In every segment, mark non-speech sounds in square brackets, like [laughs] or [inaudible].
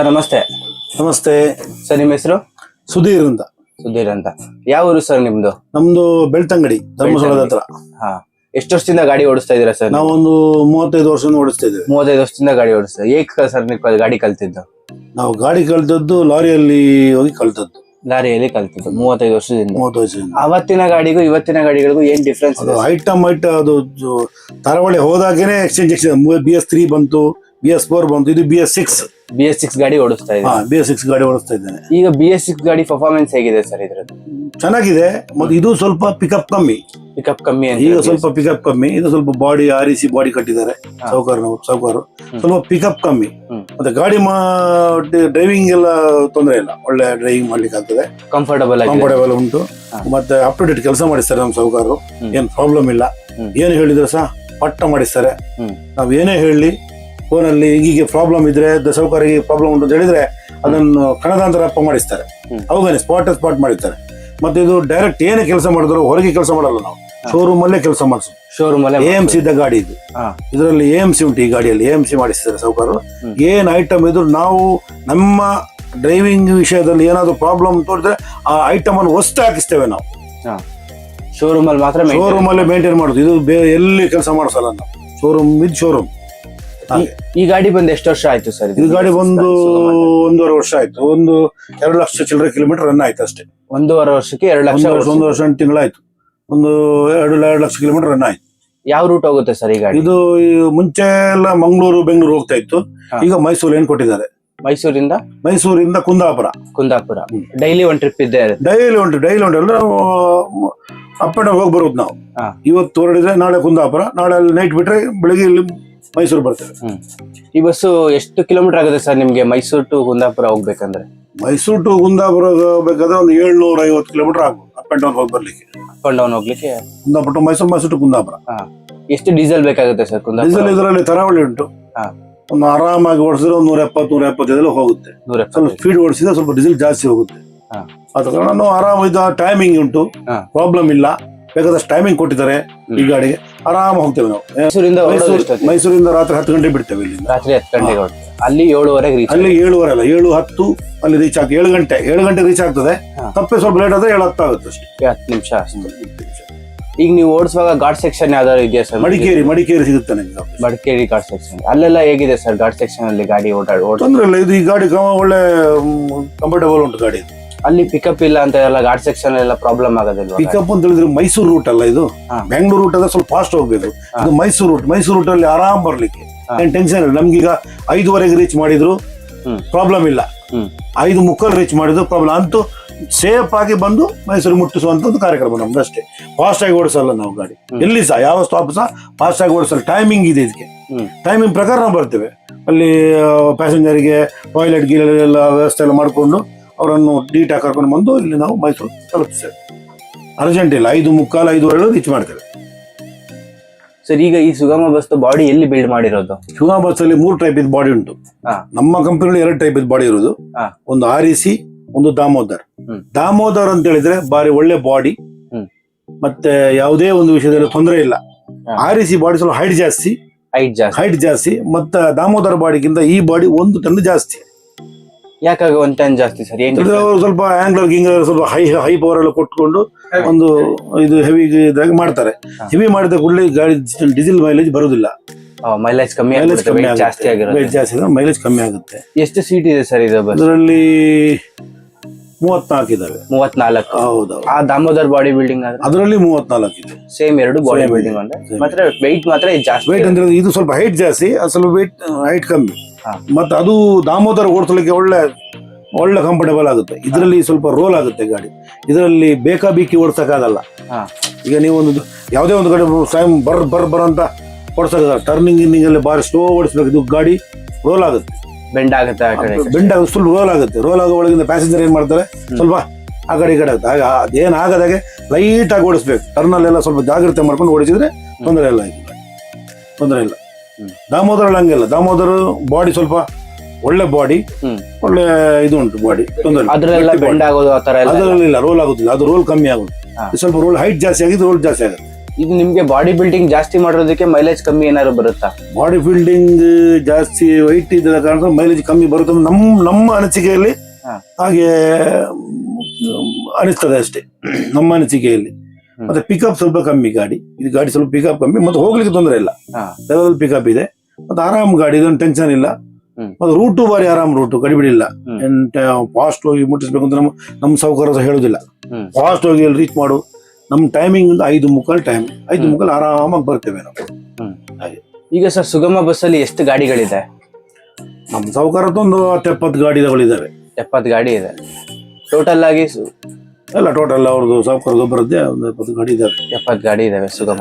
Sir ನಮಸ್ತೆ. ನಮಸ್ತೆ. Sir ನಿಮ್ಮ ಹೆಸರು? ಸುಧೀರ್ ಅಂತ. ಸುಧೀರ್ ಅಂತ. ಯಾವ ಊರು ಸರ್ ನಿಮ್ದು? ನಮ್ದು ಬೆಳ್ತಂಗಡಿ ಧರ್ಮಸ್ಥಳದ ಹತ್ರ. ಹಾ. ಎಷ್ಟು ವರ್ಷದಿಂದ ಗಾಡಿ ಓಡಿಸ್ತಾ ಇದೀರಾ ಸರ್ ನಾವೊಂದು ಮೂವತ್ತೈದು ವರ್ಷದಿಂದ ಓಡಿಸ್ತಾ ಇದ್ದೀವಿ. ಮೂವತ್ತೈದು ವರ್ಷದಿಂದ ಗಾಡಿ ಓಡಿಸ್ತಾ ಏಕ ಸರ್ ನೀವು ಗಾಡಿ ಕಲ್ತಿದ್ದು? ನಾವು ಗಾಡಿ ಕಲ್ತದ್ದು ಲಾರಿಯಲ್ಲಿ ಹೋಗಿ ಕಲ್ತದ್ದು. ಲಾರಿಯಲ್ಲಿ ಕಲ್ತಿದ್ದು. ಮೂವತ್ತೈದು ವರ್ಷದಿಂದ. ಮೂವತ್ತು ವರ್ಷದಿಂದ. ಅವತ್ತಿನ ಗಾಡಿಗೂ ಇವತ್ತಿನ ಗಾಡಿಗಳಿಗೂ ಏನ್ ಡಿಫ್ರೆನ್ಸ್ ಅದು ಐಟಮ್ ಐಟ ಅದು ಜೊ- ತರವಳಿ ಹೋದಾಗೇನೆ exchange exchange B S three ಬಂತು. ಬಿ ಎಸ್ ಫೋರ್ ಬಂತು. ಇದು B S six B S six ಗಾಡಿ ಓಡಿಸ್ತಾ ಇದೆ. ಹಾ ಬಿ ಎಸ್ ಸಿಕ್ಸ್ ಗಾಡಿ ಓಡಿಸ್ತಾ ಇದ್ದೇನೆ. ಈಗ ಬಿ ಎಸ್ ಸಿಕ್ಸ್ ಗಾಡಿ ಪರ್ಫಾರ್ಮೆನ್ಸ್ ಹೇಗಿದೆ ಸರ್ ಇದ್ರದ್ದು? ಚೆನ್ನಾಗಿದೆ ಮತ್ತೆ ಇದು ಸ್ವಲ್ಪ ಪಿಕಪ್ ಕಮ್ಮಿ. ಪಿಕಪ್ ಕಮ್ಮಿ ಅಂತ ಈಗ ಸ್ವಲ್ಪ ಪಿಕಪ್ ಕಮ್ಮಿ. ಇದು ಸ್ವಲ್ಪ ಬಾಡಿ ಆರಿಸಿ ಬಾಡಿ ಕಟ್ಟಿದ್ದಾರೆ. ಸಾವುಕಾರನವರು ಸಾವುಕಾರು ಸ್ವಲ್ಪ ಪಿಕಪ್ ಕಮ್ಮಿ. ಮತ್ತೆ ಗಾಡಿ ಡ್ರೈವಿಂಗ್ ಎಲ್ಲ ತೊಂದರೆ ಇಲ್ಲ. ಒಳ್ಳೆ ಡ್ರೈವಿಂಗ್ ಮಾಡ್ಲಿಕ್ಕೆ ಆಗ್ತದೆ. ಕಂಫರ್ಟಬಲ್ ಕಂಫರ್ಟಬಲ್ ಉಂಟು. ಮತ್ತೆ ಅಪ್ ಟು ಡೇಟ್ ಕೆಲಸ ಮಾಡಿಸ್ತಾರೆ ನಮ್ಮ ಸಾಹುಕಾರರು ಹ್ಮ್. ಏನ್ ಪ್ರಾಬ್ಲಮ್ ಇಲ್ಲ. ಏನು ಹೇಳಿದ್ರು ಸಹ ಪಟ್ಟ ಮಾಡಿಸ್ತಾರೆ. ನಾವ್ ಏನೇ ಹೇಳಿ ಫೋನಲ್ಲಿ ಹೀಗೆ ಪ್ರಾಬ್ಲಮ್ ಇದ್ರೆ ಸಾಹುಕಾರಿಗೆ ಪ್ರಾಬ್ಲಮ್ ಉಂಟು ಅಂತ ಹೇಳಿದ್ರೆ ಅದನ್ನು ಕಣದಾಂತರಪ್ಪ ಮಾಡಿಸ್ತಾರೆ. ಅವಾಗ ಸ್ಪಾಟ್ ಸ್ಪಾಟ್ ಮಾಡಿರ್ತಾರೆ ಮತ್ತೆ ಇದು ಡೈರೆಕ್ಟ್ ಏನೇ ಕೆಲಸ ಮಾಡಿದ್ರು ಹೊರಗೆ ಕೆಲಸ ಮಾಡಲ್ಲ ನಾವು. ಶೋರೂಮ್ ಅಲ್ಲೇ ಕೆಲಸ ಮಾಡಿಸೋದು. Showroom A M M C ಇದ್ದ ಗಾಡಿ ಇದು. ಇದರಲ್ಲಿ ಎ ಎಂ ಸಿ ಉಂಟು ಈ ಗಾಡಿಯಲ್ಲಿ. ಎ ಎಂ ಸಿ ಮಾಡಿಸ್ತಾರೆ ಸೌಕರ್ಯ ಏನು ಐಟಮ್ ಇದ್ರು ನಾವು ನಮ್ಮ ಡ್ರೈವಿಂಗ್ ವಿಷಯದಲ್ಲಿ ಏನಾದ್ರು ಪ್ರಾಬ್ಲಮ್ ತೋರಿದ್ರೆ ಆ ಐಟಮ್ ಅನ್ನು ಹೊಸ್ತು ಹಾಕಿಸ್ತೇವೆ ನಾವು. ಶೋರೂಮ್ ಅಲ್ಲಿ ಮಾತ್ರ ಶೋರೂಮ್ ಅಲ್ಲೇ ಮೇಂಟೈನ್ ಮಾಡುದು. ಇದು ಎಲ್ಲಿ ಕೆಲಸ ಮಾಡಿಸಲ್ಲ ನಾವು. ಶೋರೂಮ್ ಇದು ಶೋರೂಮ್ ಈ- ಈ ಗಾಡಿ ಬಂದು ಎಷ್ಟು ವರ್ಷ ಆಯ್ತು ಸರ್ ಇದು? ಗಾಡಿ ಒಂದು ಒಂದೂವರೆ ವರ್ಷ ಆಯ್ತು. ಒಂದು ಎರಡು ಲಕ್ಷ ಚಿಲ್ಲರೆ ಕಿಲೋಮೀಟರ್ ರನ್ ಆಯ್ತು ಅಷ್ಟೇ. ಒಂದೂವರೆ ವರ್ಷಕ್ಕೆ ಎರಡು ಲಕ್ಷ ಒಂದು ವರ್ಷ. ಒಂದು ವರ್ಷ ಎಂಟು ತಿಂಗಳಾಯ್ತು. ಒಂದು ಎರಡು ಎರಡು ಲಕ್ಷ ಕಿಲೋಮೀಟರ್ ರನ್ ಆಯ್ತು. ಯಾವ ರೂಟ್ ಹೋಗುತ್ತೆ ಸರ್ ಈ ಗಾಡಿ? ಇದು ಈ ಮುಂಚೆ ಎಲ್ಲ ಮಂಗಳೂರು ಬೆಂಗಳೂರು ಹೋಗ್ತಾ ಇತ್ತು. ಈಗ ಮೈಸೂರು ಏನ್ ಕೊಟ್ಟಿದ್ದಾರೆ? ಮೈಸೂರಿಂದ? ಮೈಸೂರಿಂದ ಕುಂದಾಪುರ. ಕುಂದಾಪುರ. ಡೈಲಿ ಒಂದು ಟ್ರಿಪ್ ಇದ್ದೇ ಡೈಲಿ ಒಂದು ಡೈಲಿ ಒಂದು ಎಲ್ಲ ಅಪ್ ಅಂಡ್ ಹೋಗಿ ಬರೋದು ನಾವು. ಇವತ್ತು ಹೊರಡಿದ್ರೆ ನಾಳೆ ಕುಂದಾಪುರ ನಾಳೆ ಅಲ್ಲಿ ನೈಟ್ ಬಿಟ್ರೆ ಬೆಳಿಗ್ಗೆ ಇಲ್ಲಿ ಮೈಸೂರು ಬರ್ತೇವೆ ಈ ಬಸ್ಸು ಎಷ್ಟು ಕಿಲೋಮೀಟರ್ ಆಗುತ್ತೆ ಸರ್ ನಿಮ್ಗೆ ಮೈಸೂರು ಟು ಕುಂದಾಪುರ ಹೋಗ್ಬೇಕಂದ್ರೆ? ಮೈಸೂರು ಟು ಗುಂದಾಪುರ ಹೋಗ್ಬೇಕಾದ್ರೆ ಒಂದು ಏಳ್ನೂರ ಐವತ್ತು ಕಿಲೋಮೀಟರ್ ಆಗ್ಬೋದು ಅಪ್ ಅಂಡ್ ಡೌನ್ ಹೋಗಿ ಬರ್ಲಿಕ್ಕೆ. ಅಪ್ ಅಂಡ್ ಡೌನ್ ಹೋಗ್ಲಿಕ್ಕೆ? Kundapura to Mysuru Mysuru to Kundapura. ಎಷ್ಟು ಡೀಸೆಲ್ ಬೇಕಾಗುತ್ತೆ ಸರ್ ಕುಂದಾಪುರ? ಡೀಸೆಲ್ ಇದರಲ್ಲಿ ತರಾವಳಿ ಉಂಟು. ಒಂದು ಆರಾಮಾಗಿ ಓಡಿಸಿದ್ರೆ ಒಂದು ನೂರ ಎಪ್ಪತ್ತು ನೂರ ಎಪ್ಪತ್ತೈದೆಲ್ಲ ಹೋಗುತ್ತೆ ಸ್ವಲ್ಪ ಸ್ಪೀಡ್ ಓಡಿಸಿದ್ರೆ ಸ್ವಲ್ಪ ಡೀಸೆಲ್ ಜಾಸ್ತಿ ಹೋಗುತ್ತೆ. ಆದ ಕಾರಣ ಆರಾಮ ಇದು ಟೈಮಿಂಗ್ ಉಂಟು. ಪ್ರಾಬ್ಲಮ್ ಇಲ್ಲ. ಬೇಕಾದಷ್ಟು ಟೈಮಿಂಗ್ ಕೊಟ್ಟಿದ್ದಾರೆ ಈ ಗಾಡಿಗೆ. ಆರಾಮ ಹೋಗ್ತೇವೆ ನಾವು. ಮೈಸೂರಿಂದ ಹೊರಡೋದು ಮೈಸೂರಿಂದ ರಾತ್ರಿ ಹತ್ತು ಗಂಟೆ ಬಿಡ್ತೇವೆ ಇಲ್ಲಿ ರಾತ್ರಿ ಹತ್ತು ಗಂಟೆಗೆ ಹೊರಡ್ತೀವಿ ಅಲ್ಲಿ ಏಳುವರೆಗೆ ರೀಚ್ ಅಲ್ಲಿ ಏಳುವರೆ ಅಲ್ಲ ಏಳು ಹತ್ತು ಅಲ್ಲಿ ರೀಚ್ ಆಗ್ತದೆ. ಏಳು ಗಂಟೆ ಏಳು ಗಂಟೆ ರೀಚ್ ಆಗ್ತದೆ. ತಪ್ಪೆ ಸ್ವಲ್ಪ ಲೇಟ್ ಆದ್ರೆ ಏಳು ಹತ್ತು ಆಗುತ್ತೆ ಅಷ್ಟೇ. ಹತ್ತು ನಿಮಿಷ ಅಷ್ಟೇ. ಈಗ ನೀವು ಓಡಿಸುವಾಗ ಘಾಟ್ ಸೆಕ್ಷನ್ ಯಾವ್ದಾದ್ರು ಇದೆಯಾ ಸರ್? ಮಡಿಕೇರಿ ಮಡಿಕೇರಿ ಸಿಗುತ್ತೆ ನಿಮ್ಗೆ ಮಡಿಕೇರಿ ಘಾಟ್ ಸೆಕ್ಷನ್ ಅಲ್ಲೆಲ್ಲ ಹೇಗಿದೆ ಸರ್ ಘಾಟ್ ಸೆಕ್ಷನ್ ಅಲ್ಲಿ ಗಾಡಿ ಓಡಾಡ್ ಓಡ ತೊಂದ್ರೆ ಇಲ್ಲ. ಇದು ಈ ಗಾಡಿ ಕ- ಒಳ್ಳೆ ಕಂಫರ್ಟೇಬಲ್ ಉಂಟು ಗಾಡಿ. ಅಲ್ಲಿ ಪಿಕಪ್ ಇಲ್ಲ ಅಂತ ಎಲ್ಲ ಗಾಡ್ ಸೆಕ್ಷನ್ ಎಲ್ಲ ಪ್ರಾಬ್ಲಮ್ ಆಗೋದಿಲ್ಲ ಪಿಕಪ್ ಅಂತ ಹೇಳಿದ್ರೆ ಮೈಸೂರು ರೂಟ್ ಅಲ್ಲ ಇದು. ಬೆಂಗಳೂರು ರೂಟ್ ಅಂದ್ರೆ ಸ್ವಲ್ಪ ಫಾಸ್ಟ್ ಹೋಗ್ಬೇಕು. ಇದು ಮೈಸೂರು ರೂಟ್ ಮೈಸೂರು ರೂಟ್ ಅಲ್ಲಿ ಆರಾಮ್ ಬರ್ಲಿಕ್ಕೆ. ಏನ್ ಟೆನ್ಷನ್ ಇಲ್ಲ. ನಮ್ಗೀಗ ಐದುವರೆಗೆ ರೀಚ್ ಮಾಡಿದ್ರು. ಪ್ರಾಬ್ಲಮ್ ಇಲ್ಲ. ಐದು ಮುಕ್ಕಲ್ ರೀಚ್ ಮಾಡಿದ್ರು ಪ್ರಾಬ್ಲಮ್ ಅಂತೂ ಸೇಫ್ ಆಗಿ ಬಂದು ಮೈಸೂರು ಮುಟ್ಟಿಸುವಂತದ್ದು ಕಾರ್ಯಕ್ರಮ ನಮ್ದು ಅಷ್ಟೇ. ಫಾಸ್ಟ್ ಆಗಿ ಓಡಿಸಲ್ಲ ನಾವು ಗಾಡಿ. ಎಲ್ಲಿ ಸಹ ಯಾವ ಸ್ಟಾಪ್ ಸಹ ಫಾಸ್ಟ್ ಆಗಿ ಓಡಿಸಲ್ಲ. ಟೈಮಿಂಗ್ ಇದೆ ಇದಕ್ಕೆ. ಟೈಮಿಂಗ್ ಪ್ರಕಾರ ನಾವು ಬರ್ತೇವೆ. ಅಲ್ಲಿ ಪ್ಯಾಸೆಂಜರ್ಗೆ ಟಾಯ್ಲೆಟ್ ಗೀಲೆಲ್ಲ ಎಲ್ಲ ವ್ಯವಸ್ಥೆ ಎಲ್ಲ ಮಾಡಿಕೊಂಡು ಅವರನ್ನು ಡೀಟಾಗಿ ಕರ್ಕೊಂಡು ಬಂದು ಇಲ್ಲಿ ನಾವು ಮೈಸೂರು ತಲುಪಿಸ್ತೇವೆ. ಅರ್ಜೆಂಟ್ ಇಲ್ಲ ಐದು ಮುಕ್ಕಾಲು ಐದುವರೆ ರೀಚ್ ಮಾಡ್ತೇವೆ. ಸರ್ ಈಗ ಈ ಸುಗಮ ಬಸ್ ಬಾಡಿ ಎಲ್ಲಿ ಬಿಲ್ಡ್ ಮಾಡಿರೋದು? ಸುಗಮ ಬಸ್ ಅಲ್ಲಿ ಮೂರು ಟೈಪ್ ಇದ್ ಬಾಡಿ ಉಂಟು. ನಮ್ಮ ಕಂಪನಿಯಲ್ಲಿ ಎರಡು ಟೈಪ್ ಇದ್ ಬಾಡಿ ಇರೋದು ಹಾ. ಒಂದು ಆರಿಸಿ ಒಂದು ದಾಮೋದರ್ ದಾಮೋದರ್ ಅಂತ ಹೇಳಿದ್ರೆ ಬಾರಿ ಒಳ್ಳೆ ಬಾಡಿ ಮತ್ತೆ ಯಾವುದೇ ಒಂದು ವಿಷಯದಲ್ಲಿ ತೊಂದರೆ ಇಲ್ಲ. ಆರ್ ಆರಿಸಿ ಬಾಡಿ ಸ್ವಲ್ಪ ಹೈಟ್ ಜಾಸ್ತಿ. ಹೈಟ್ ಜಾಸ್ತಿ. ಹೈಟ್ ಜಾಸ್ತಿ. ಮತ್ತೆ ದಾಮೋದರ್ ಬಾಡಿಗಿಂತ ಈ ಬಾಡಿ ಒಂದು ಟನ್ ಜಾಸ್ತಿ. ಯಾಕಾಗ ಒಂದ್ ಟೈಮ್ ಜಾಸ್ತಿ ಸರ್? ಏನ್ ಅಂದ್ರೆ ಅವರು ಸ್ವಲ್ಪ ಆಂಗ್ಲರ್ ಗಿಂಗ್ಲರ್ ಸ್ವಲ್ಪ ಹೈ ಹೈ ಪವರ್ ಎಲ್ಲ ಕೊಟ್ಕೊಂಡು ಒಂದು ಇದು ಹೆವಿ ಇದಾಗಿ ಮಾಡ್ತಾರೆ. ಹೆವಿ ಮಾಡಿದ ಕೂಡಲೇ ಗಾಡಿ ಡೀಸೆಲ್ ಮೈಲೇಜ್ ಬರೋದಿಲ್ಲ. ಮೈಲೇಜ್ ಕಮ್ಮಿ ಮೈಲೇಜ್ ಆಗುತ್ತೆ ಕಮ್ಮಿ weight ಜಾಸ್ತಿ ಆಗಿರೋ ಆಗಿರೋದು weight ಜಾಸ್ತಿ ಮೈಲೇಜ್ ಕಮ್ಮಿ ಆಗುತ್ತೆ. ಎಷ್ಟು ಸೀಟ್ ಇದೆ ಸರ್ ಇದು ಬಸ್ ಅದರಲ್ಲಿ ಮೂವತ್ನಾಲ್ಕು ಇದಾವೆ ಮೂವತ್ನಾಲ್ಕು. ಹೌದು ಆ ದಾಮೋದರ್ ಬಾಡಿ ಬಿಲ್ಡಿಂಗ್ ಆದ್ರೆ ಅದರಲ್ಲಿ ಮೂವತ್ನಾಲ್ಕು ಇದೆ ಸೇಮ್ ಎರಡು ಬಾಡಿ Same ಬಿಲ್ಡಿಂಗ್. ಅಂದ್ರೆ. ಮಾತ್ರ weight ಮಾತ್ರ ಇದು ಜಾಸ್ತಿ ವೆಯ್ಟ್ ಅಂದ್ರೆ ಇದು ಸ್ವಲ್ಪ ಹೈಟ್ ಜಾಸ್ತಿ ಅದು ಸ್ವಲ್ಪ weight ಹೈಟ್ ಕಮ್ಮಿ. ಹಾ. ಮತ್ತೆ ಅದು ದಾಮೋದರ್ ಓಡಿಸಲಿಕ್ಕೆ ಒಳ್ಳೆ ಒಳ್ಳೆ ಕಂಫರ್ಟಬಲ್ ಆಗುತ್ತೆ. ಇದರಲ್ಲಿ ಸ್ವಲ್ಪ ರೋಲ್ ಆಗುತ್ತೆ ಗಾಡಿ. ಇದರಲ್ಲಿ ಬೇಕಾ ಬೇಕಿ ಓಡಿಸಕ್ಕಾಗಲ್ಲ. ಹಾ. ಈಗ ನೀವು ಒಂದು ಯಾವುದೇ ಒಂದು ಕಡೆ ಸ್ವಯಂ ಬರ್ ಬರ್ ಬರ್ ಅಂತ ಓಡಿಸೋದು ಟರ್ನಿಂಗ್ ಇನ್ನಿಂಗ್ ಅಲ್ಲಿ ಬಾರಿ ಸ್ಲೋ ಓಡಿಸ್ಬೇಕು. ಇದು ಗಾಡಿ ರೋಲ್ ಆಗುತ್ತೆ. ಬೆಂಡ್ ಆಗುತ್ತೆ ಆ ಕಡೆ. ಬೆಂಡ್ ಆಗುತ್ತೆ ಫುಲ್ ರೋಲ್ ಆಗುತ್ತೆ. ರೋಲ್ ಆಗೋ ಒಳಗಿಂದ ಪ್ಯಾಸೆಂಜರ್ ಏನ್ ಮಾಡ್ತಾರೆ? ಸ್ವಲ್ಪ ಆ ಕಡೆ ಈ ಕಡೆ ಆಗುತ್ತೆ. ಆಗ ಅದೇನ್ ಆಗದಾಗೆ ಲೈಟ್ ಆಗಿ ಓಡಿಸ್ಬೇಕು. ಟರ್ನ್ ಅಲ್ಲೆಲ್ಲ ಸ್ವಲ್ಪ ಜಾಗ್ರತೆ ಮಾಡ್ಕೊಂಡು ಓಡಿಸಿದ್ರೆ ತೊಂದರೆ ಇಲ್ಲ ತೊಂದರೆ ಇಲ್ಲ. ದಾಮೋದರ ಹಂಗಿಲ್ಲ ದಾಮೋದರ ಬಾಡಿ ಸ್ವಲ್ಪ ಒಳ್ಳೆ ಬಾಡಿ ಒಳ್ಳೆ ಇದು ಉಂಟು ಬಾಡಿ ತೊಂದರೆ ಇಲ್ಲ. ರೋಲ್ ಆಗುದಿಲ್ಲ. ಅದು ರೋಲ್ ಕಮ್ಮಿ ಆಗುತ್ತೆ. ಸ್ವಲ್ಪ ರೋಲ್ ಹೈಟ್ ಜಾಸ್ತಿ ಆಗಿದ್ದು ರೋಲ್ ಜಾಸ್ತಿ ಆಗುತ್ತೆ. ಇದು ನಿಮ್ಗೆ ಬಾಡಿ ಬಿಲ್ಡಿಂಗ್ ಜಾಸ್ತಿ ಮಾಡೋದಕ್ಕೆ ಮೈಲೇಜ್ ಕಮ್ಮಿ ಏನಾದ್ರು ಬರುತ್ತಾ? ಬಾಡಿ ಬಿಲ್ಡಿಂಗ್ ಜಾಸ್ತಿ ವೈಟ್ ಇದ್ದ ಕಾರಣ ಮೈಲೇಜ್ ಕಮ್ಮಿ ಬರುತ್ತೆ ನಮ್ ನಮ್ಮ ನಮ್ಮ ಅನಿಸಿಕೆಯಲ್ಲಿ ಹಾಗೆ ಅನಿಸ್ತದೆ ಅಷ್ಟೇ. ನಮ್ಮ ಅನಿಸಿಕೆಯಲ್ಲಿ. ಮತ್ತೆ ಪಿಕಪ್ ಸ್ವಲ್ಪ ಕಮ್ಮಿ ಗಾಡಿ. ಇದು ಗಾಡಿ ಸ್ವಲ್ಪ ಪಿಕಪ್ ಕಮ್ಮಿ. ಮತ್ತೆ ಹೋಗ್ಲಿಕ್ಕೆ ತೊಂದರೆ ಇಲ್ಲ. ಹಾ. ಪಿಕಪ್ ಇದೆ. ಮತ್ತೆ ಆರಾಮ್ ಗಾಡಿ ಇದೊಂದು ಟೆನ್ಷನ್ ಇಲ್ಲ. ಮತ್ತೆ ರೂಟು ಬಾರಿ ಆರಾಮ್ ರೂಟು ಗಡಿಬಿಡಿಲ್ಲ ಹ್ಮ್. ಫಾಸ್ಟ್ ಹೋಗಿ ಮುಟ್ಟಿಸ್ಬೇಕು ಅಂತ ನಮ್ಮ ನಮ್ಮ ಸೌಕರ್ಯ ಹೇಳುದಿಲ್ಲ. ಫಾಸ್ಟ್ ಹೋಗಿ ರೀಚ್ ಮಾಡು. ನಮ್ಮ ಟೈಮಿಂಗ್ ಐದು ಮುಕ್ಕಾಲು ಟೈಮ್ ಐದು. ಮುಕ್ಕಾಲು ಆರಾಮಾಗಿ ಬರ್ತೇವೆ ನಾವು. ಈಗ ಸರ್ ಸುಗಮ ಬಸ್ ಅಲ್ಲಿ ಎಷ್ಟು ಗಾಡಿಗಳಿದೆ? ನಮ್ಮ ಒಂದು ಹತ್ತು ಎಪ್ಪತ್ತು ಗಾಡಿಗಳಿದ್ದಾವೆ ಎಪ್ಪತ್ತು ಗಾಡಿ ಇದೆ. ಟೋಟಲ್ ಆಗಿ ಸು- ಎಲ್ಲ ಟೋಟಲ್ ಅವ್ರದ್ದು ಸೌಕರ್ಯ ಗೊಬ್ಬರದ್ದೇ ಒಂದು ಎಪ್ಪತ್ತು ಗಾಡಿ ಇದಾವೆ. ಎಪ್ಪತ್ತು ಗಾಡಿ ಇದಾವೆ ಸುಗಮ.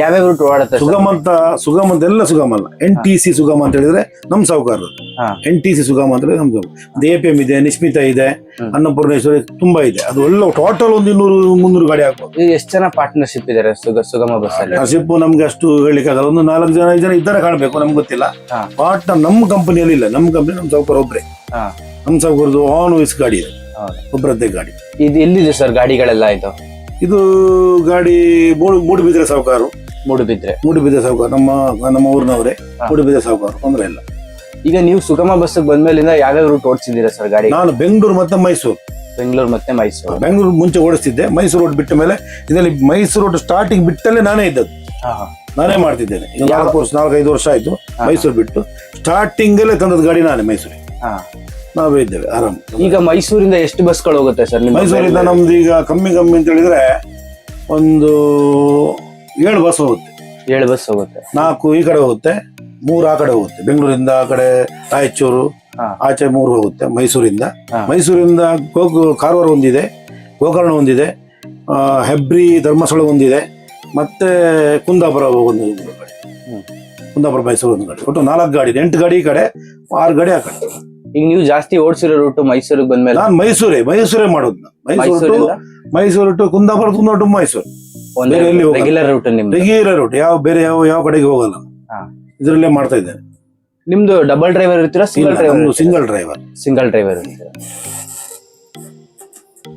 ಯಾವ್ಯಾವ ರೂಟ್ ಓಡಾಡುತ್ತೆ ಸುಗಮ ಅಂತ ಸುಗಮ ಅಂತ ಎಲ್ಲ ಸುಗಮ ಅಲ್ಲ. ಎನ್ ಟಿ ಸಿ ಸುಗಮ ಅಂತ ಹೇಳಿದ್ರೆ ನಮ್ಮ ಸೌಕರ್ಯ ಹಾ. ಎನ್ ಟಿ ಸಿ ಸುಗಮ ಅಂತ ಹೇಳಿದ್ರೆ ನಮ್ಮ ಸುಗಮ ಎ ಪಿ ಎಂ ಇದೆ ನಿಶ್ಮಿತ ಇದೆ. ಅನ್ನಪೂರ್ಣೇಶ್ವರಿ ತುಂಬಾ ಇದೆ. ಅದು ಎಲ್ಲ ಟೋಟಲ್ ಒಂದು ಇನ್ನೂರು ಮುನ್ನೂರು ಗಾಡಿ ಹಾಕ್ಬೋದು ಎಷ್ಟು ಜನ ಪಾರ್ಟ್ನರ್ಶಿಪ್ ಇದಾರೆ ಸುಗ ಸುಗಮ ಬಸ್ ಅಲ್ಲಿ? ಶಿಪ್ ನಮ್ಗೆ ಅಷ್ಟು ಹೇಳಿಕ್ಕೆ ಆಗಲ್ಲ ಒಂದು ನಾಲ್ಕು ಜನ ಐದು ಜನ ಇದ್ದಾರೆ ಕಾಣಬೇಕು ನಮ್ಗೆ ಗೊತ್ತಿಲ್ಲ. ಪಾರ್ಟ್ನರ್ ನಮ್ಮ ಕಂಪನಿಯಲ್ಲಿ ಇಲ್ಲ. ನಮ್ಮ ಕಂಪನಿ ನಮ್ಮ ಸಾಹುಕಾರ ಒಬ್ರೆ. ನಮ್ ನಮ್ಮ ಸೌಕರ್ಯದ್ದು ಆನ್ ವಯಸ್ ಗಾಡಿ ಇದೆ. ಒಬ್ಬರದ್ದೇ ಗಾಡಿ. ಇದು ಎಲ್ಲಿದೆ ಸರ್ ಗಾಡಿಗಳೆಲ್ಲ ಇದು? ಇದು ಗಾಡಿ ಮೂಡು ಮೂಡುಬಿದ್ರೆ ಸಾವುಕಾರು. ಮೂಡುಬಿದ್ರೆ. ಮೂಡುಬಿದ್ರೆ ಸಾವುಕಾರು. ನಮ್ಮ ನಮ್ಮ ಊರಿನವರೇ. ಮೂಡುಬಿದ್ರೆ ಸಾವುಕಾರು. ತೊಂದರೆ ಇಲ್ಲ. ಈಗ ನೀವು ಸುಗಮ ಬಸ್ ಬಂದ್ಮೇಲಿಂದ ಯಾವ್ಯಾವ ರೂಟ್ ಓಡಿಸಿದ್ದೀರಾ ಸರ್ ಗಾಡಿ? ನಾನು ಬೆಂಗಳೂರು ಮತ್ತೆ ಮೈಸೂರು. ಬೆಂಗಳೂರು ಮತ್ತೆ ಮೈಸೂರು. ಬೆಂಗಳೂರು ಮುಂಚೆ ಓಡಿಸ್ತಿದ್ದೆ. ಮೈಸೂರು ರೋಡ್ ಬಿಟ್ಟ ಮೇಲೆ ಇದರಲ್ಲಿ ಮೈಸೂರು ರೋಡ್ ಸ್ಟಾರ್ಟಿಂಗ್ ಬಿಟ್ಟಲ್ಲೇ ನಾನೇ ಇದ್ದದ್ದು. ನಾನೇ ಮಾಡ್ತಿದ್ದೇನೆ. ನಾಲ್ಕು ವರ್ಷ ನಾಲ್ಕೈದು ವರ್ಷ ಆಯ್ತು ಮೈಸೂರು ಬಿಟ್ಟು ಸ್ಟಾರ್ಟಿಂಗ್ ಅಲ್ಲೇ ತಂದದ್ದು ಗಾಡಿ ನಾನೇ ಮೈಸೂರಿಗೆ. ನಾವೇ ಇದ್ದೇವೆ ಆರಾಮ್. ಈಗ ಮೈಸೂರಿಂದ ಎಷ್ಟು ಬಸ್ಗಳು ಹೋಗುತ್ತೆ ಸರ್ ನಿಮ್ಮ ಮೈಸೂರಿಂದ ನಮ್ದು ಈಗ ಕಮ್ಮಿ ಕಮ್ಮಿ ಅಂತ ಹೇಳಿದ್ರೆ ಒಂದು ಏಳು ಬಸ್ ಹೋಗುತ್ತೆ. ಏಳು ಬಸ್ ಹೋಗುತ್ತೆ. ನಾಲ್ಕು ಈ ಕಡೆ ಹೋಗುತ್ತೆ ಮೂರು ಆ ಕಡೆ ಹೋಗುತ್ತೆ. ಬೆಂಗಳೂರಿಂದ ಆ ಕಡೆ ರಾಯಚೂರು. ಆಚೆ ಮೂರು ಹೋಗುತ್ತೆ ಮೈಸೂರಿಂದ. ಮೈಸೂರಿಂದ ಗೋಕು ಕಾರವಾರ ಒಂದಿದೆ ಗೋಕರ್ಣ ಒಂದಿದೆ ಹೆಬ್ರಿ ಧರ್ಮಸ್ಥಳ ಒಂದಿದೆ ಮತ್ತೆ ಕುಂದಾಪುರ ಒಂದು ಕಡೆ. ಕುಂದಾಪುರ ಮೈಸೂರು ಒಂದು ಕಡೆ. ಒಟ್ಟು ನಾಲ್ಕು ಗಾಡಿ ಇದೆ. ಎಂಟು ಗಾಡಿ ಈ ಕಡೆ ಆರು ಗಾಡಿ ಆ ಕಡೆ. ಈಗ ನೀವು ಜಾಸ್ತಿ ಓಡಿಸಿರೋ ರೂಟ್ ಮೈಸೂರಿಗೆ ಬಂದ್ಮೇಲೆ? ನಾನು ಮೈಸೂರೇ ಮೈಸೂರೇ ಮಾಡೋದು ನಾನು. ಮೈಸೂರು ಟು ಮೈಸೂರಿಂದ? Mysuru to Kundapura Kundapura to Mysuru. ಒಂದೇ ಬೇರೆ ಎಲ್ಲಿ ಹೋಗಲ್ಲ. ರೆಗ್ಯುಲರ್ ರೂಟ್ ನಿಮ್ದು? ರೆಗ್ಯುಲರ್ ರೂಟ್ ಯಾವ ಬೇರೆ ಯಾವ ಯಾವ ಕಡೆಗೆ ಹೋಗಲ್ಲ. ಇದ್ರಲ್ಲೇ ಇದರಲ್ಲೇ ಮಾಡ್ತಾ ಇದ್ದೇನೆ. ನಿಮ್ದು ಡಬಲ್ ಡ್ರೈವರ್ ಇರ್ತೀರಾ single driver single driver single driver ಇರ್ತೀರಾ?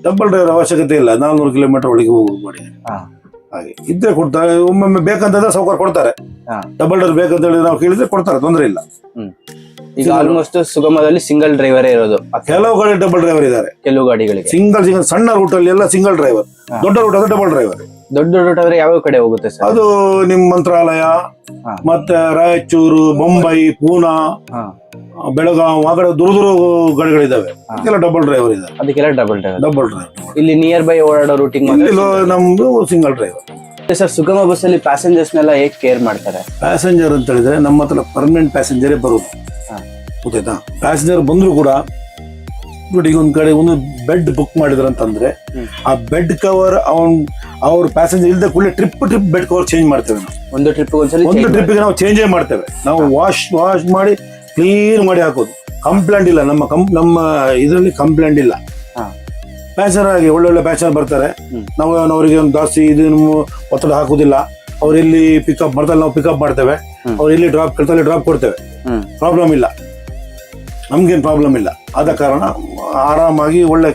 ಡಬಲ್ ಡ್ರೈವರ್ ಅವಶ್ಯಕತೆ ಇಲ್ಲ ನಾಲ್ನೂರು ಕಿಲೋಮೀಟರ್ ಒಳಗೆ ಹೋಗುದು ಮಾಡಿ. ಹಾ. ಹಾಗೆ. ಇದ್ರೆ ಕೊಡ್ತಾರೆ ಒಮ್ಮೊಮ್ಮೆ ಬೇಕಂತಂದ್ರೆ ಸೌಕರ್ಯ ಕೊಡ್ತಾರೆ. ಹಾ. ಡಬಲ್ ಡ್ರೈವರ್ ಬೇಕಂತ ಹೇಳಿ ನಾವು ಕೇಳಿದ್ರೆ ಕೊಡ್ತಾರೆ ತೊಂದರೆ ಇಲ್ಲ. ಈಗ ಆಲ್ಮೋಸ್ಟ್ ಸುಗಮದಲ್ಲಿ ಸಿಂಗಲ್ ಡ್ರೈವರ್ ಇರೋದು. ಕೆಲವು ಕಡೆ ಡಬಲ್ ಡ್ರೈವರ್ ಇದ್ದಾರೆ. ಕೆಲವು ಗಾಡಿಗಳಿಗೆ. ಸಿಂಗಲ್ ಸಿಂಗಲ್ ಸಣ್ಣ ರೂಟ್ ಅಲ್ಲಿ ಎಲ್ಲ ಸಿಂಗಲ್ ಡ್ರೈವರ್ ದೊಡ್ಡ ರೂಟ್ ಆದ್ರೆ ಡಬಲ್ ಡ್ರೈವರ್ ದೊಡ್ಡ ದೊಡ್ಡ ರೂಟ್ ಆದ್ರೆ ಯಾವ ಕಡೆ ಹೋಗುತ್ತೆ ಸರ್? ಅದು ನಿಮ್ ಮಂತ್ರಾಲಯ ಮತ್ತೆ ರಾಯಚೂರು ಬೊಂಬೈ ಪೂನಾ. ಬೆಳಗಾವ್ ಆ ಕಡೆ ದೂರ ದೂರ ಗಾಡಿಗಳಿದಾವೆ ಹಾ. ಅದಕ್ಕೆಲ್ಲ ಡಬಲ್ ಡ್ರೈವರ್ ಇದ್ದಾರೆ. ಅದಕ್ಕೆಲ್ಲ ಡಬಲ್ ಡ್ರೈವರ್ ಡಬಲ್ ಡ್ರೈವರ್ ಇಲ್ಲಿ ನಿಯರ್ ಬೈ ಓಡಾಡೋ ರೂಟಿಂಗ್ ನಮ್ದು single driver sir Sugama bus ಅಲ್ಲಿ ಪ್ಯಾಸೆಂಜರ್ಸ್ನೆಲ್ಲ ಹೇಗೆ ಕೇರ್ ಮಾಡ್ತಾರೆ? ಪ್ಯಾಸೆಂಜರ್ ಅಂತ ಹೇಳಿದ್ರೆ ನಮ್ಮ ಹತ್ರ ಪರ್ಮನೆಂಟ್ ಪ್ಯಾಸೆಂಜರೇ ಬರೋದು. ಗೊತ್ತಾಯ್ತಾ ಪ್ಯಾಸೆಂಜರ್ ಬಂದ್ರು ಕೂಡ ನೋಡಿ ಈಗ ಒಂದ್ ಕಡೆ ಒಂದು ಬೆಡ್ ಬುಕ್ ಮಾಡಿದ್ರು ಅಂತಂದ್ರೆ ಆ ಬೆಡ್ ಕವರ್ ಅವನ್ ಅವ್ರ ಪ್ಯಾಸೆಂಜರ್ ಇಲ್ಲದೆ ಕೂಡಲೇ trip trip bed cover change ಮಾಡ್ತೇವೆ ನಾವು. ಒಂದು ಟ್ರಿಪ್ ಒಂದು ಟ್ರಿಪ್ಗೆ ನಾವು ಚೇಂಜೇ ಮಾಡ್ತೇವೆ. ನಾವು ವಾಶ್ ವಾಶ್ ಮಾಡಿ ಕ್ಲೀನ್ ಮಾಡಿ ಹಾಕೋದು. ಕಂಪ್ಲೇಂಟ್ ಇಲ್ಲ ನಮ್ಮ ಕಂ ನಮ್ಮ ಇದರಲ್ಲಿ ಕಂಪ್ಲೇಂಟ್ ಇಲ್ಲ. ಪ್ಯಾಸೆಂಜರ್ ಆಗಿ ಒಳ್ಳೊಳ್ಳೆ ಪ್ಯಾಸೆಂಜರ್ ಬರ್ತಾರೆ. ನಾವು ಅವರಿಗೆ ಒಂದು ಜಾಸ್ತಿ ಇದು ನಮ್ಮ ಒತ್ತಡ ಹಾಕೋದಿಲ್ಲ. ಅವ್ರು ಇಲ್ಲಿ ಪಿಕಪ್ ಮಾಡ್ತಾರೆ ನಾವು ಪಿಕಪ್ ಮಾಡ್ತೇವೆ. ಅವ್ರು ಎಲ್ಲಿ ಡ್ರಾಪ್ ಕೇಳ್ತಾರೆ ಡ್ರಾಪ್ ಕೊಡ್ತೇವೆ. ಪ್ರಾಬ್ಲಮ್ ಇಲ್ಲ. ನಮ್ಗೇನು ಪ್ರಾಬ್ಲಮ್ ಇಲ್ಲ. ಆದ ಕಾರಣ ಆರಾಮಾಗಿ ಒಳ್ಳೆ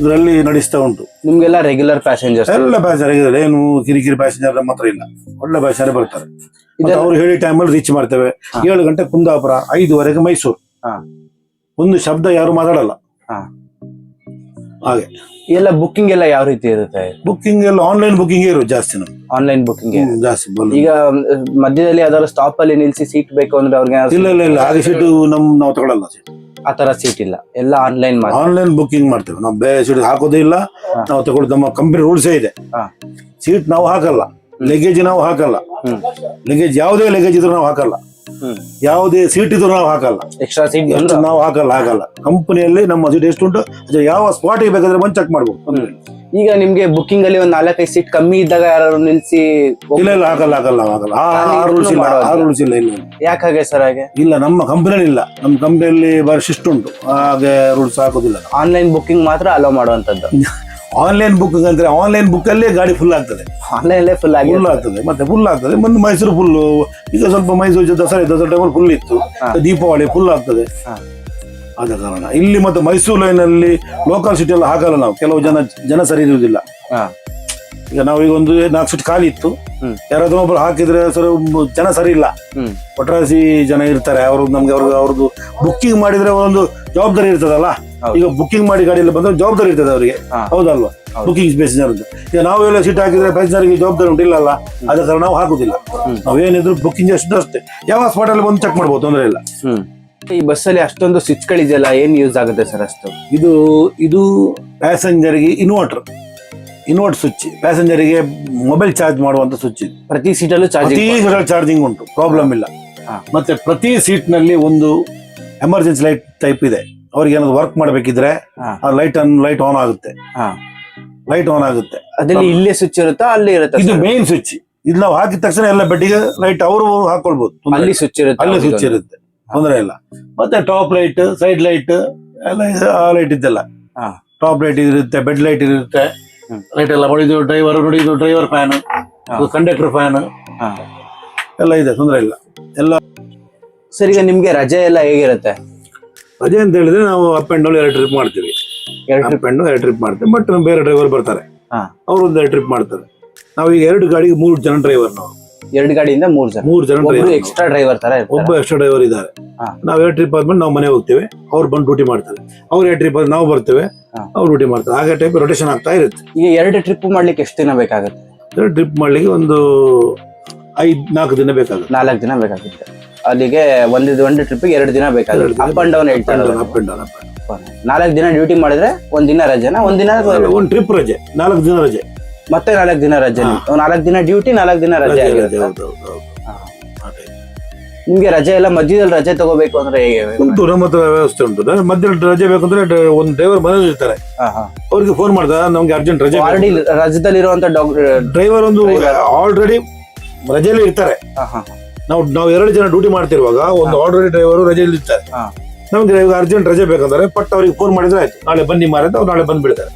ಇದರಲ್ಲಿ ನಡೆಸ್ತಾ ಉಂಟು. ನಿಮ್ಗೆಲ್ಲ ರೆಗ್ಯುಲರ್ ಪ್ಯಾಸೆಂಜರ್ಸ್ ಎಲ್ಲ ಪ್ಯಾಸೆಂಜರ್ ಏನು ಕಿರಿಕಿರಿ ಪ್ಯಾಸೆಂಜರ್ ಮಾತ್ರ ಹತ್ರ ಇಲ್ಲ. ಒಳ್ಳೆ ಪ್ಯಾಸೆಂಜರ್ ಬರ್ತಾರೆ. ಅವ್ರು ಹೇಳಿ ಟೈಮಲ್ಲಿ ರೀಚ್ ಮಾಡ್ತೇವೆ. ಏಳು ಗಂಟೆ ಕುಂದಾಪುರ ಐದುವರೆಗೆ ಮೈಸೂರು. ಹಾ. ಒಂದು ಶಬ್ದ ಯಾರು ಮಾತಾಡಲ್ಲ. ಹಾ. ಹಾಗೆ. ಎಲ್ಲ ಬುಕ್ಕಿಂಗ್ ಎಲ್ಲ ಯಾವ ರೀತಿ ಇರುತ್ತೆ? ಬುಕ್ಕಿಂಗ್ ಎಲ್ಲ ಆನ್ಲೈನ್ ಬುಕ್ಕಿಂಗ್ ಇರೋದು ಜಾಸ್ತಿ ನಮ್ಗೆ. ಆನ್ಲೈನ್ ಬುಕ್ಕಿಂಗ್ ಜಾಸ್ತಿ ಈಗ ಮಧ್ಯದಲ್ಲಿ ಯಾವ್ದಾದ್ರು ಸ್ಟಾಪ್ ಅಲ್ಲಿ ನಿಲ್ಸಿ ಸೀಟ್ ಬೇಕು ಅಂದ್ರೆ ಅವ್ರಿಗೆ ಇಲ್ಲ ಇಲ್ಲ ಇಲ್ಲ. ಹಾಗೆ ಸೀಟು ನಮ್ ನಾವು ತಗೊಳಲ್ಲ ಆ ತರ ಸೀಟ್ ಇಲ್ಲ. ಎಲ್ಲ ಆನ್ಲೈನ್ ಆನ್ಲೈನ್ ಬುಕ್ಕಿಂಗ್ ಮಾಡ್ತೇವೆ. ನಾವು ಬೇರೆ ಸೀಟ್ ಹಾಕೋದೇ ಇಲ್ಲ. ನಾವು ತಗೊಳ್ಳೋದು ನಮ್ಮ ಕಂಪನಿ ರೂಲ್ಸೇ ಇದೆ. ಸೀಟ್ ನಾವು ಹಾಕಲ್ಲ. ಲಗೇಜ್ ನಾವು ಹಾಕಲ್ಲ. ಲಗೇಜ್ ಯಾವುದೇ ಲಗೇಜ್ ಇದ್ರೆ ನಾವು ಹಾಕಲ್ಲ. ಯಾವುದೇ ಸೀಟ್ ಇದ್ರು ನಾವು ಹಾಕಲ್ಲ. ಎಕ್ಸ್ಟ್ರಾ ಸೀಟ್ ಎಷ್ಟು ನಾವು ಹಾಕಲ್ಲ. ಹಾಕಲ್ಲ ಕಂಪನಿಯಲ್ಲಿ ನಮ್ಮ ಸೀಟ್ ಎಷ್ಟುಂಟು ಅದು ಯಾವ ಸ್ಪಾಟ್ ಬೇಕಾದ್ರೆ ಬಂದು ಚೆಕ್ ಮಾಡ್ಬೋದು. ಈಗ ನಿಮ್ಗೆ ಬುಕ್ಕಿಂಗ್ ಅಲ್ಲಿ ಒಂದ್ ನಾಲ್ಕೈದು ಸೀಟ್ ಕಮ್ಮಿ ಇದ್ದಾಗ ಯಾರು ನಿಲ್ಸಿ ಇಲ್ಲ ಇಲ್ಲ ಹಾಕಲ್ಲ ಹಾಕಲ್ಲ ನಾವು ಹಾಕಲ್ಲ. ಆ ರೂಲ್ಸ್ ಇಲ್ಲ ಮಾಡೋದು. ಆ ರೂಲ್ಸ್ ಇಲ್ಲ ಇಲ್ಲ. ಯಾಕೆ ಹಾಗೆ ಸರ್ ಹಾಗೆ? ಇಲ್ಲ ನಮ್ಮ ಕಂಪನಿಯಲ್ಲಿ ಇಲ್ಲ. ನಮ್ಮ ಕಂಪನಿಯಲ್ಲಿ ಬರೀ ಶಿಸ್ಟ್ ಉಂಟು. ಹಾಗೆ ರೂಲ್ಸ್ ಹಾಕೋದಿಲ್ಲ ಆನ್ಲೈನ್ ಬುಕ್ಕಿಂಗ್ ಮಾತ್ರ ಅಲೋ ಮಾಡುವಂತದ್ದು. [laughs] ಆನ್ಲೈನ್ ಬುಕ್ ಅಂದ್ರೆ ಆನ್ಲೈನ್ ಬುಕ್ ಅಲ್ಲೇ ಗಾಡಿ ಫುಲ್ ಆಗ್ತದೆ. ಆನ್ಲೈನ್ ಫುಲ್ ಆಗಿ ಫುಲ್ ಆಗ್ತದೆ. ಮತ್ತೆ ಫುಲ್ ಆಗ್ತದೆ. ಮತ್ತೆ ಮೈಸೂರು ಫುಲ್ ಈಗ ಸ್ವಲ್ಪ ಮೈಸೂರು ಜೊತೆ ದಸರಾ ದಸರಾ ಟೈಮಲ್ಲಿ ಫುಲ್ ಇತ್ತು. ದೀಪಾವಳಿ ಫುಲ್ ಆಗ್ತದೆ. ಆದ ಕಾರಣ ಇಲ್ಲಿ ಮತ್ತೆ ಮೈಸೂರು ಲೈನಲ್ಲಿ ಲೋಕಲ್ ಸಿಟಿ ಎಲ್ಲ ಹಾಕಲ್ಲ ನಾವು. ಕೆಲವು ಜನ ಜನ ಸರಿ ಇರುವುದಿಲ್ಲ. ಈಗ ನಾವು ಈಗ ಒಂದು ನಾಲ್ಕು ಸೀಟ್ ಖಾಲಿ ಇತ್ತು. ಯಾರಾದ್ರೂ ಒಬ್ಬರು ಹಾಕಿದ್ರೆ ಸರ್ ಜನ ಸರಿ ಇಲ್ಲ. ಒಟ್ರಾಸಿ ಜನ ಇರ್ತಾರೆ. ಅವರು ನಮ್ಗೆ ಅವ್ರಿಗೆ ಅವ್ರದ್ದು ಬುಕ್ಕಿಂಗ್ ಮಾಡಿದ್ರೆ ಒಂದು ಜವಾಬ್ದಾರಿ ಇರ್ತದಲ್ಲ. ಈಗ ಬುಕ್ಕಿಂಗ್ ಮಾಡಿ ಗಾಡಿಯಲ್ಲಿ ಬಂದ್ರೆ ಜವಾಬ್ದಾರಿ ಇರ್ತದೆ ಅವರಿಗೆ. ಹೌದಲ್ವಾ? ಹೌದು. ಬುಕಿಂಗ್ ಪ್ಯಾಸೆಂಜರ್ ಈಗ ನಾವೆಲ್ಲ ಸೀಟ್ ಹಾಕಿದ್ರೆ ಪ್ಯಾಸೆಂಜರ್ಗೆ ಜವಾಬ್ದಾರಿ ಉಂಟಿಲ್ಲಲ್ಲ ಅದೇ ತರ ನಾವು ಹಾಕುದಿಲ್ಲ. ನಾವೇನಿದ್ರು ಬುಕ್ಕಿಂಗ್ ಅಷ್ಟು ಅಷ್ಟೇ. ಯಾವ ಸ್ಪಾಟ್ ಅಲ್ಲಿ ಬಂದು ಚೆಕ್ ಮಾಡ್ಬೋದು ತೊಂದರೆ ಇಲ್ಲ. ಈ ಬಸ್ಸಲ್ಲಿ ಅಷ್ಟೊಂದು ಸ್ವಿಚ್ಗಳಿದೆಯಲ್ಲ ಏನ್ ಯೂಸ್ ಆಗುತ್ತೆ ಸರ್ ಅಷ್ಟು? ಇದು ಇದು ಪ್ಯಾಸೆಂಜರ್ಗೆ ಇನ್ವರ್ಟರ್ ಇನ್ವರ್ಟ್ ಸ್ವಿಚ್ ಪ್ಯಾಸೆಂಜರಿಗೆ ಮೊಬೈಲ್ ಚಾರ್ಜ್ ಮಾಡುವಂತ ಸ್ವಿಚ್ ಇದು. ಪ್ರತಿ ಸೀಟಲ್ಲೂ ಪ್ರತಿ ಚಾರ್ಜಿಂಗ್ ಚಾರ್ಜಿಂಗ್ ಉಂಟು. ಪ್ರಾಬ್ಲಮ್ ಇಲ್ಲ. ಮತ್ತೆ ಪ್ರತಿ ಸೀಟ್ನಲ್ಲಿ ಒಂದು ಎಮರ್ಜೆನ್ಸಿ ಲೈಟ್ ಟೈಪ್ ಇದೆ. ಅವ್ರಿಗೆ ಏನಾದ್ರು ವರ್ಕ್ ಮಾಡ್ಬೇಕಿದ್ರೆ ಆ ಲೈಟ್ ಅನ್ ಲೈಟ್ ಆನ್ ಆಗುತ್ತೆ. ಲೈಟ್ ಆನ್ ಆಗುತ್ತೆ. ಅದ್ರಲ್ಲಿ ಇಲ್ಲೇ ಸ್ವಿಚ್ ಇರುತ್ತಾ ಅಲ್ಲಿ ಇರುತ್ತೆ ಇದು? ಮೇನ್ ಸ್ವಿಚ್ ಇದು ನಾವು ಹಾಕಿದ ತಕ್ಷಣ ಎಲ್ಲ ಬೆಡ್ಡಿಗೆ ಲೈಟ್ ಅವರು ಹಾಕೊಳ್ಬಹುದು ಅಲ್ಲಿ ಸ್ವಿಚ್ ಇರುತ್ತೆ ಅಲ್ಲಿ ಸ್ವಿಚ್ ಇರುತ್ತೆ. ತೊಂದರೆ ಇಲ್ಲ. ಮತ್ತೆ ಟಾಪ್ ಲೈಟ್ ಸೈಡ್ ಲೈಟ್ ಎಲ್ಲ ಆ ಲೈಟ್ ಇದ್ದೆಲ್ಲ ಟಾಪ್ ಲೈಟ್ ಇರುತ್ತೆ ಬೆಡ್ ಲೈಟ್ ಇರುತ್ತೆ. ಲೈಟ್ ಎಲ್ಲ ಹೊಡಿದು ಡ್ರೈವರ್ ಹೊಡಿದು ಡ್ರೈವರ್ ಫ್ಯಾನ್. Conductor fan. ಎಲ್ಲ ಇದೆ ತೊಂದರೆ ಇಲ್ಲ. ಎಲ್ಲ ಸರಿ ಈಗ ನಿಮ್ಗೆ ರಜೆ ಎಲ್ಲ ಹೇಗಿರುತ್ತೆ? ಅದೇ ಅಂತ ಹೇಳಿದ್ರೆ ನಾವು ಅಪ್ ಅಂಡ್ ಡೌನ್ ಎರಡು ಟ್ರಿಪ್ ಮಾಡ್ತೀವಿ. ಎರಡು ಟ್ರಿಪ್ ಅಂಡ್ ಡೌನ್ ಎರಡು ಟ್ರಿಪ್ ಮಾಡ್ತೀವಿ. ಬಟ್ ಬೇರೆ ಡ್ರೈವರ್ ಬರ್ತಾರೆ. ಅವ್ರು ಒಂದು ಎರಡು ಟ್ರಿಪ್ ಮಾಡ್ತಾರೆ. ನಾವು ಈಗ ಎರಡು ಗಾಡಿಗೆ ಮೂರು ಜನ ಡ್ರೈವರ್ ನಾವು. ಎರಡು ಗಾಡಿಯಿಂದ ಮೂರು ಜನ. ಮೂರು ಜನ ಡ್ರೈವರ್ ಎಕ್ಸ್ಟ್ರಾ ಡ್ರೈವರ್ ತರ ಒಬ್ಬ ಎಕ್ಸ್ಟ್ರಾ ಡ್ರೈವರ್ ಇದ್ದಾರೆ. ನಾವು ಎರಡು ಟ್ರಿಪ್ ಆದ್ಮೇಲೆ ನಾವು ಮನೆ ಹೋಗ್ತೇವೆ. ಅವ್ರು ಬಂದು ಡ್ಯೂಟಿ ಮಾಡ್ತಾರೆ. ಅವ್ರು ಎರಡು ಟ್ರಿಪ್ ನಾವು ಬರ್ತೇವೆ. ಅವ್ರು ಡ್ಯೂಟಿ ಮಾಡ್ತಾರೆ. ಹಾಗೆ ಟೈಪ್ ರೊಟೇಷನ್ ಆಗ್ತಾ ಇರುತ್ತೆ. ಈಗ ಎರಡು ಟ್ರಿಪ್ ಮಾಡ್ಲಿಕ್ಕೆ ಎಷ್ಟು ದಿನ ಬೇಕಾಗುತ್ತೆ? ಎರಡು ಟ್ರಿಪ್ ಮಾಡ್ಲಿಕ್ಕೆ ಒಂದು ಐದ್ ನಾಲ್ಕು ದಿನ ಬೇಕಾಗುತ್ತೆ. ನಾಲ್ಕು ದಿನ ಬೇಕಾಗುತ್ತೆ. ಅಲ್ಲಿಗೆ ಒಂದು ಒಂದು ಟ್ರಿಪ್ಗೆ ಎರಡು ದಿನ ಬೇಕಾಗುತ್ತೆ. ಅಪ್ ಅಂಡ್ ಡೌನ್ ಹೇಳ್ತಾ ಇರೋದು. ಅಪ್ ಅಂಡ್ ಡೌನ್ ನಾಲ್ಕು ದಿನ ಡ್ಯೂಟಿ ಮಾಡಿದ್ರೆ ಒಂದ್ ದಿನ ರಜೆನಾ ಒಂದ್ ದಿನ ಒಂದು ಟ್ರಿಪ್ ರಜೆ ನಾಲ್ಕು ದಿನ ರಜೆ. ಮತ್ತೆ ನಾಲ್ಕು ದಿನ ರಜೆ. ನಾಲ್ಕು ದಿನ ಡ್ಯೂಟಿ ನಾಲ್ಕು ದಿನ ರಜೆ. ನಿಮ್ಗೆ ರಜೆ ಎಲ್ಲ ಮಧ್ಯದಲ್ಲಿ ರಜೆ ತಗೋಬೇಕು ಅಂದ್ರೆ ಹೇಗೆ? ಉಂಟು ನಮ್ಮ ಹತ್ರ ವ್ಯವಸ್ಥೆ ಉಂಟು. ಮಧ್ಯದಲ್ಲಿ ರಜೆ ಬೇಕಂದ್ರೆ ಒಂದ್ ಡ್ರೈವರ್ ಮನೇಲಿ ಇರ್ತಾರೆ. ಅವ್ರಿಗೆ ಫೋನ್ ಮಾಡ್ತಾರೆ ನಮ್ಗೆ ಅರ್ಜೆಂಟ್ ರಜೆ ರಜದಲ್ಲಿ ಡಾಕ್ಟರ್ ಡ್ರೈವರ್ ಒಂದು. ಆಲ್ರೆಡಿ ರಜೆಯಲ್ಲಿ ಇರ್ತಾರೆ. ನಾವು ನಾವು ಎರಡು ಜನ ಡ್ಯೂಟಿ ಮಾಡ್ತಿರುವಾಗ ಒಂದು ಆರ್ಡರ್ ಡ್ರೈವರ್ ರಜೆಯಲ್ಲಿ ಇರ್ತಾರೆ ನಮಗೆ ಅರ್ಜೆಂಟ್ ರಜೆ ಬೇಕಂದ್ರೆ ಪಟ್ ಅವ್ರಿಗೆ ಫೋನ್ ಮಾಡಿದ್ರೆ ಆಯ್ತು. ನಾಳೆ ಬನ್ನಿ ಮಾರ ಅವ್ರು ನಾಳೆ ಬಂದ್ಬಿಡ್ತಾರೆ.